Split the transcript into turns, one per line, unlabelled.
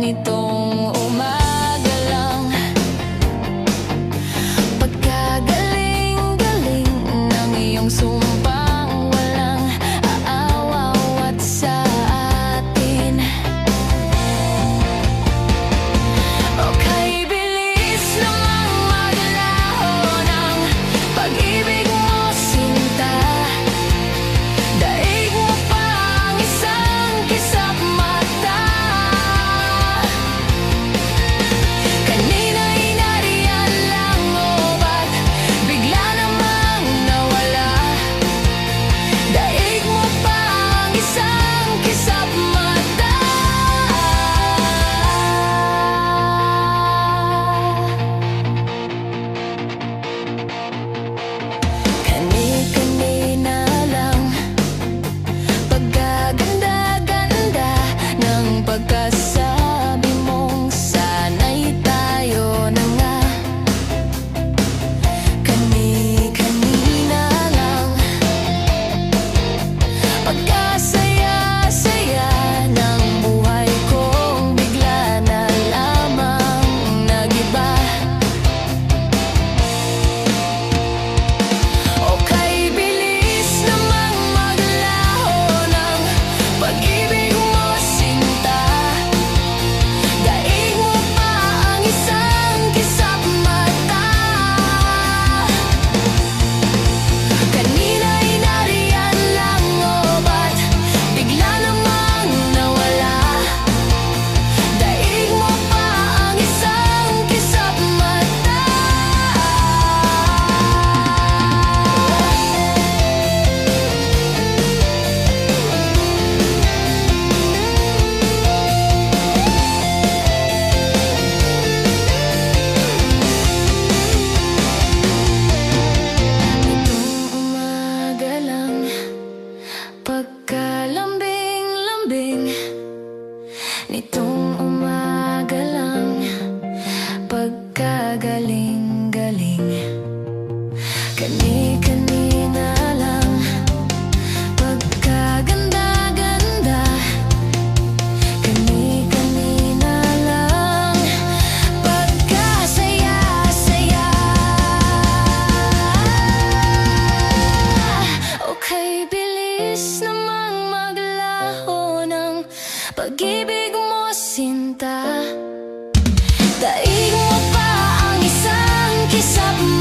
need Nitong umaga lang Pagkagaling-galing. Kani-kanina lang Pagkaganda-ganda. Kani-kanina lang Pagkasaya-saya. Okay, bilis naman maglaho ng pag-ibig sinta Daig mo pa ang isang kisap mo.